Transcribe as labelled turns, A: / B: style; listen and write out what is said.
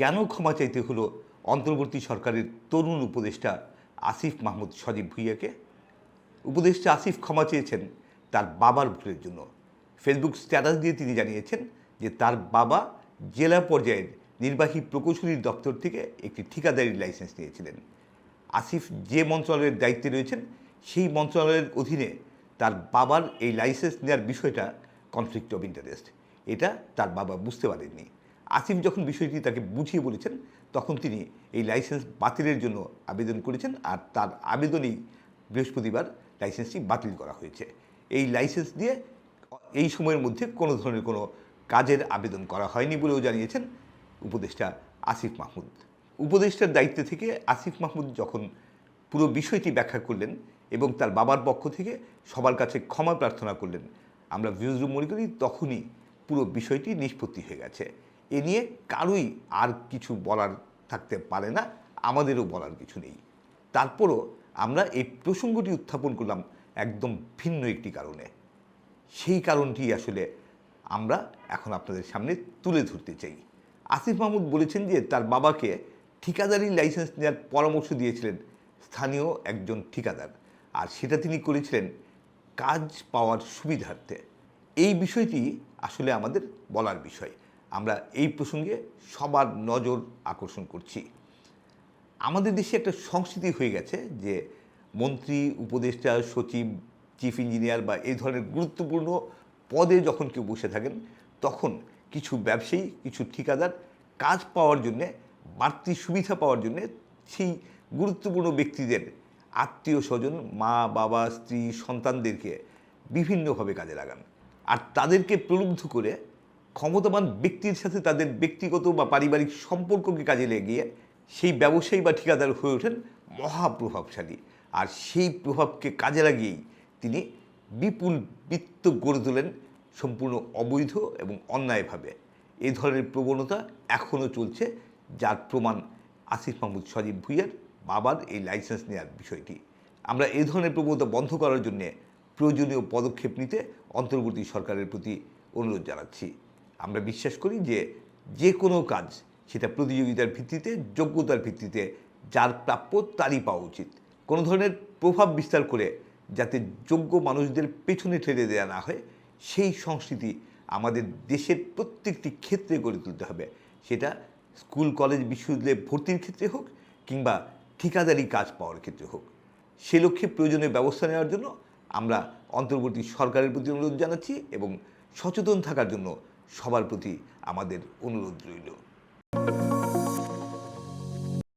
A: কেন ক্ষমা চাইতে হলো অন্তর্বর্তী সরকারের তরুণ উপদেষ্টা আসিফ মাহমুদ সজীব ভুইয়াকে? উপদেষ্টা আসিফ ক্ষমা চেয়েছেন তার বাবার ভুলের জন্য। ফেসবুক স্ট্যাটাস দিয়ে তিনি জানিয়েছেন যে তার বাবা জেলা পর্যায়ের নির্বাহী প্রকৌশলীর দপ্তর থেকে একটি ঠিকাদারির লাইসেন্স নিয়েছিলেন। আসিফ যে মন্ত্রণালয়ের দায়িত্বে রয়েছেন, সেই মন্ত্রণালয়ের অধীনে তার বাবার এই লাইসেন্স নেওয়ার বিষয়টা কনফ্লিক্ট অফ ইন্টারেস্ট এটা তার বাবা বুঝতে পারেননি। আসিফ যখন বিষয়টি তাকে বুঝিয়ে বলেছেন, তখন তিনি এই লাইসেন্স বাতিলের জন্য আবেদন করেছেন আর তার আবেদনেই বৃহস্পতিবার লাইসেন্সটি বাতিল করা হয়েছে। এই লাইসেন্স দিয়ে এই সময়ের মধ্যে কোনো ধরনের কোনো কাজের আবেদন করা হয়নি বলেও জানিয়েছেন উপদেষ্টা আসিফ মাহমুদ। উপদেষ্টার দায়িত্ব থেকে আসিফ মাহমুদ যখন পুরো বিষয়টি ব্যাখ্যা করলেন এবং তার বাবার পক্ষ থেকে সবার কাছে ক্ষমা প্রার্থনা করলেন, আমরা ভিউজরুম মনে করি তখনই পুরো বিষয়টি নিষ্পত্তি হয়ে গেছে। এ নিয়ে কারোই আর কিছু বলার থাকতে পারে না, আমাদেরও বলার কিছু নেই। তারপরও আমরা এই প্রসঙ্গটি উত্থাপন করলাম একদম ভিন্ন একটি কারণে। সেই কারণটি আসলে আমরা এখন আপনাদের সামনে তুলে ধরতে চাই। আসিফ মাহমুদ বলেছেন যে তার বাবাকে ঠিকাদারি লাইসেন্স নেওয়ার পরামর্শ দিয়েছিলেন স্থানীয় একজন ঠিকাদার আর সেটা তিনি করেছিলেন কাজ পাওয়ার সুবিধার্থে। এই বিষয়টি আসলে আমাদের বলার বিষয়। আমরা এই প্রসঙ্গে সবার নজর আকর্ষণ করছি। আমাদের দেশে একটা সংস্কৃতি হয়ে গেছে যে মন্ত্রী, উপদেষ্টা, সচিব, চিফ ইঞ্জিনিয়ার বা এই ধরনের গুরুত্বপূর্ণ পদে যখন কেউ বসে থাকেন, তখন কিছু ব্যবসায়ী, কিছু ঠিকাদার কাজ পাওয়ার জন্যে, বাড়তি সুবিধা পাওয়ার জন্যে সেই গুরুত্বপূর্ণ ব্যক্তিদের, আত্মীয় স্বজন, মা, বাবা, স্ত্রী, সন্তানদেরকে বিভিন্নভাবে কাজে লাগান। আর তাদেরকে প্রলুব্ধ করে ক্ষমতাবান ব্যক্তির সাথে তাদের ব্যক্তিগত বা পারিবারিক সম্পর্ককে কাজে লাগিয়ে সেই ব্যবসায়ী বা ঠিকাদার হয়ে ওঠেন মহাপ্রভাবশালী। আর সেই প্রভাবকে কাজে লাগিয়েই তিনি বিপুল বৃত্ত গড়ে তোলেন সম্পূর্ণ অবৈধ এবং অন্যায়ভাবে। এই ধরনের প্রবণতা এখনও চলছে, যার প্রমাণ আসিফ মাহমুদ সজীব ভুইয়ার বাবার এই লাইসেন্স নেওয়ার বিষয়টি। আমরা এই ধরনের প্রবণতা বন্ধ করার জন্যে প্রয়োজনীয় পদক্ষেপ নিতে অন্তর্বর্তী সরকারের প্রতি অনুরোধ জানাচ্ছি। আমরা বিশ্বাস করি যে যে কোনো কাজ সেটা প্রতিযোগিতার ভিত্তিতে, যোগ্যতার ভিত্তিতে, যার প্রাপ্য তারই পাওয়া উচিত। কোনো ধরনের প্রভাব বিস্তার করে যাতে যোগ্য মানুষদের পেছনে ঠেলে দেওয়া না হয়, সেই সংস্কৃতি আমাদের দেশের প্রত্যেকটি ক্ষেত্রে গড়ে তুলতে হবে। সেটা স্কুল, কলেজ, বিশ্ববিদ্যালয়ে ভর্তির ক্ষেত্রে হোক কিংবা ঠিকাদারি কাজ পাওয়ার ক্ষেত্রে হোক। সে লক্ষ্যে প্রয়োজনীয় ব্যবস্থা নেওয়ার জন্য আমরা অন্তর্বর্তী সরকারের প্রতি অনুরোধ জানাচ্ছি এবং সচেতন থাকার জন্য সবার প্রতি আমাদের অনুরোধ রইল।